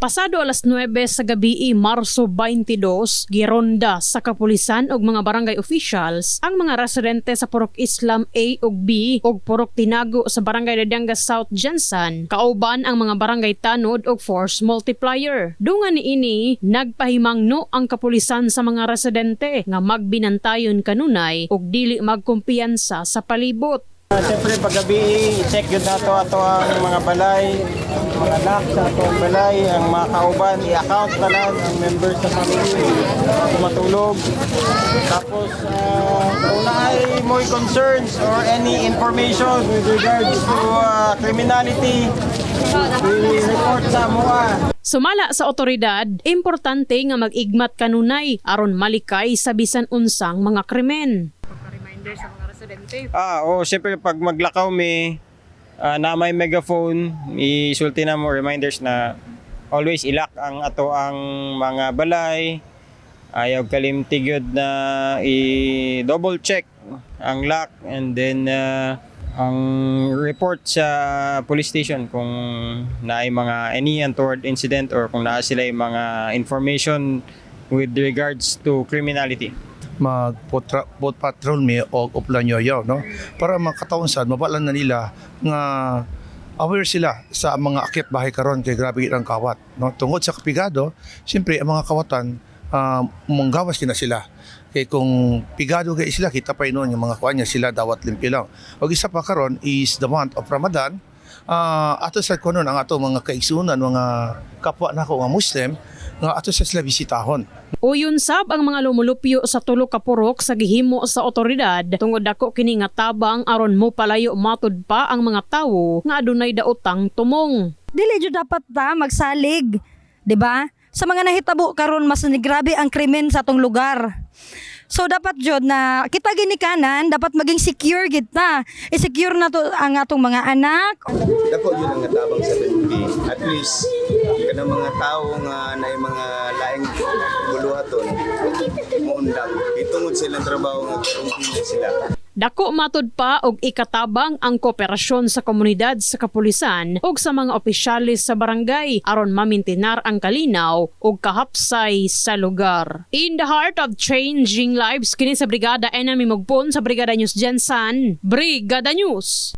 Pasado alas 9 sa gabi, Marso 22, gironda sa kapulisan og mga barangay officials ang mga residente sa Purok Islam A ug B ug Purok Tinago sa Barangay Dadanga South Jensen, kauban ang mga barangay Tanod ug Force Multiplier. Dungan niini, nagpahimangno ang kapulisan sa mga residente nga magbinantayon kanunay ug dili magkumpiyansa sa palibot. Siyempre, paggabi, i-check yun nato ato ang mga balay, mga lock sa ato ang balay, ang mga kauban, i-account na lang ang members sa family, matulog. Tapos, uh, kung na ay more concerns or any information with regards to uh, criminality, i-report sa MUA. Sumala sa otoridad, importante nga mag-igmat kanunay aron malikay sa bisan unsang mga krimen. Reminder sa mga residente. Ah, oo, siyempre pag maglakaw may ah, na may megaphone, isulti na mo reminders na always ilak ang ato ang mga balay. Ayaw kalimtig yun na i-double check ang lock and then ah, ang report sa police station kung naay mga any untoward incident or kung naa sila yung mga information with regards to criminality. Mag boat patrol mi o uplan yoyo no? Para makataon sad mabalan na nila nga aware sila sa mga akit bahay karon kay grabe ang kawat no? Tungod sa kapigado siyempre ang mga kawatan uh, manggawas na sila. Kay kung pigado kay sila kita pa noon yung mga kuan sila dawat limpyo lang. Og isa pa karon is the month of Ramadan uh, ato sa kunon ang ato mga kaigsunan mga kapwa nako nga Muslim nga ato sa sila bisitahon Uyon sab ang mga lumulupyo sa tulo ka purok sa gihimo sa otoridad tungod dako kini nga tabang aron mo palayo matud pa ang mga tawo nga adunay daotang tumong. dili jud dapat ta magsalig, 'di ba? Sa mga nahitabo karon mas grabe ang krimen sa atong lugar. So dapat jud na kita ginikanan dapat maging secure gid ta. I-secure na to ang atong mga anak. Dako yun ang natabang sa PNP. At least, kanang mga tao nga na mga laing buluhaton, muundang. Itungod silang trabaho nga karungkila sila. Dako matud pa og ikatabang ang kooperasyon sa komunidad sa kapulisan ug sa mga opisyalis sa barangay aron mamintinar ang kalinaw ug kahapsay sa lugar. In the heart of changing lives kini sa Brigada Enemy Mugpon sa Brigada News Jensen, Brigada News.